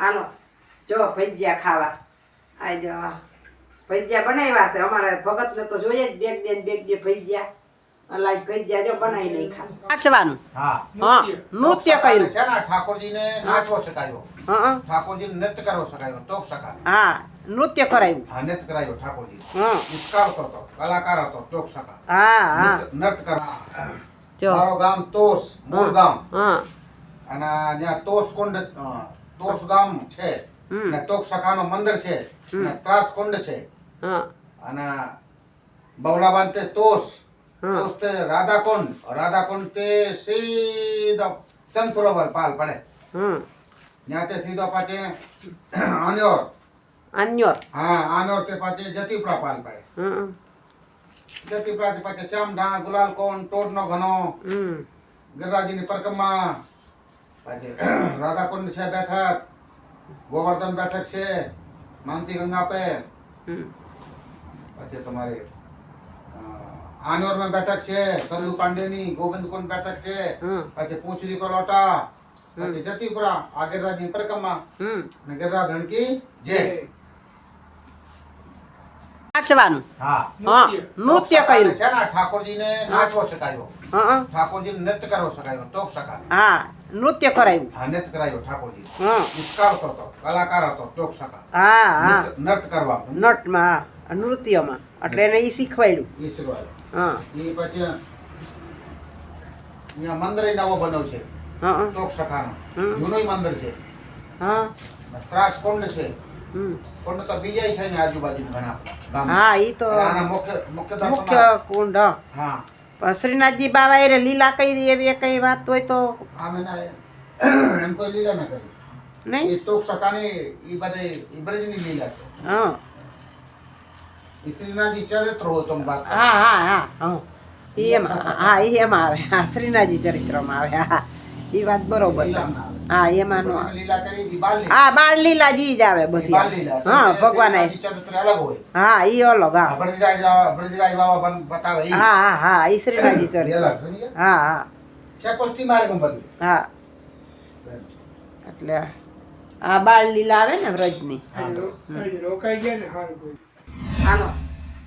હાલો જો ભજીયા ખાવા. આ જો ભજીયા બનાવ્યા છે. અમારે ભગતને તો જોઈએ જ બેગ દે ને બેગ દે ભજીયા. અલાજ ભજીયા જો બનાવી નહીં ખાસ નાચવાનું? હા. હા નૃત્ય કર્યું. છે ને ઠાકોરજીને નાચવો શકાયો. હા ઠાકોરજીને નૃત્ય કરવો શકાયો તો શકાય. હા નૃત્ય કરાયું. હા નૃત્ય કરાયો ઠાકોરજી હા. ઉત્કાળતો હતો કલાકાર હતો ચોક શકાય. હા હા. નૃત્ય કરવા જો. મારો ગામ તોસ મૂળ ગામ. હા. અને ત્યાં તોસ કુંડ તોસ ગામ છે ને તોક સખાનો મંદિર છે. ને ત્રાસ કુંડ છે. અને બવલાબાન તે તોસ. તોસ તે રાધાકુંડ. રાધાકુંડ તે સીધો ચંદ સરોવર પાલ પડે ત્યાં તે સીધો પાછે અન્યોર અન્યોર હા આનોર તે પાછે જતીપુરા પાલ પડે. જતીપુરા પાછે શ્યામ ઢાણા ગુલાલ કોણ ટોડનો ઘનો ગિરરાજી ની પરિક્રમા પછી રાધાકુંડ છે બેઠક ગોવર્ધન બેઠક છે માનસી ગંગા પે. હમ. પછી તમારે આનોરમાં બેઠક છે સંજુ પાંડેની ગોવિંદ કુંડ બેઠક છે હમ. પછી પૂંછડી કોલોટા પછી જતીપુરા આ ગિરિરાજની પરિક્રમા. હમ. અને ગિરિરાજ ધણકી જય નાચવાનું. હા. હા નૃત્ય કર્યું. છે ને ઠાકોરજીને નાચવો શકાયો હા. ઠાકોરજીને નૃત્ય કરવો શકાયો તો શકાય. હા નૃત્ય કરાવ્યું હા નૃત્ય કરાયો ઠાકોરજી. હા. ઉત્કાળતો હતો કલાકાર હતો ચોક શકા હા હા. નૃત્ય કરવા નટમાં નૃત્યમાં. એટલે એને એ શીખવાડ્યું. એ સિવાય હા. એ પછી અહીંયા મંદિર નવો બન્યો છે. હા હમ. મંદિર છે. હા. ત્રાસ કુંડ છે. હમ. કુંડ તો બીજા છે ને આજુબાજુ ઘણા હા એ તો મુખ્ય મુખ્ય મુખ્ય કુંડ હા. હા શ્રીનાથજી બાવા એ લીલા કરી એવી કઈ વાત હોય તો એમ કોઈ લીલા ના કરી. નહીં? એ તો સખાની એ બધે એ બ્રજની લીલા છે. હા. શ્રીનાથજી ચરિત્ર હોય તમે વાત હા હા હા હા. એમાં હા આવે. હા શ્રીનાથજી ચરિત્રમાં આવે. હા એ વાત બરોબર. હા એમાં હા બાળ લીલા જી જ આવે બધી હા ભગવાન હા ઈ અલગ હા. હા હા હા ઈ શ્રીનાજી ચરિત્ર? હા હા. હા. એટલે આ બાળ લીલા આવે ને વ્રજની. રોકાઈ ગયા ને હાલો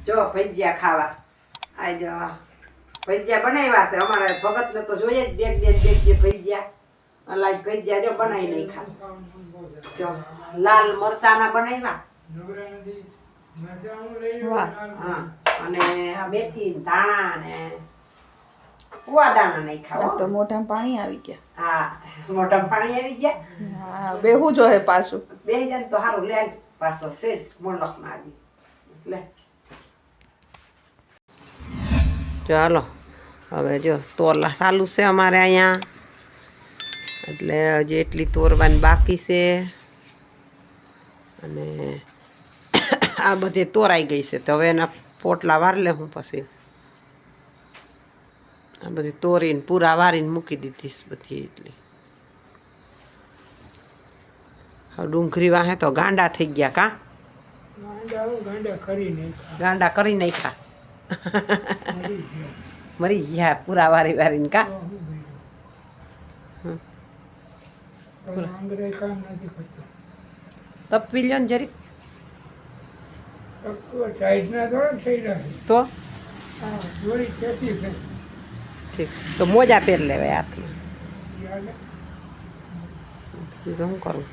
જો ભજીયા ખાવા. આવી જવા. ભજીયા બનાવ્યા છે. અમારે ભગતને તો જોઈએ જ બે બેગ દે ભજીયા. અલાજ ભજીયા જો બનાવી નહીં ખાસ જો લાલ મરચાના બનાવ્યા. હા. અને આ મેથી ધાણા ને કુવા દાણા નહીં ખાવા તો મોઢામાં પાણી આવી ગયા. હા મોઢામાં પાણી આવી ગયા. હા બેહું જોઈએ પાછું. બે જણ તો સારું લે પાછો છે જ મોડકમાં હજી લે. ચાલો હવે જો તો ચાલુ છે અમારે અહીંયા. એટલે હજી એટલી તોરવાની બાકી છે. અને આ બધી તોરાઈ ગઈ છે. તો હવે એના પોટલા વાર લે હું પછી. આ બધી તોરીને પૂરા વારીને મૂકી દીધી બધી એટલી. હવે ડુંગળી વાહે તો ગાંડા થઈ ગયા કા? ગાંડા કરી નહીં ગાંડા કરી નાખ્યા મરી ગયા પૂરા વારી વારીને કા? આંગળે કામ નથી કરતું તપી લ્યો ને છે તો? ઠીક. તો મોજા પહેર લેવાય હાથમાં બીજું તો શું કરું?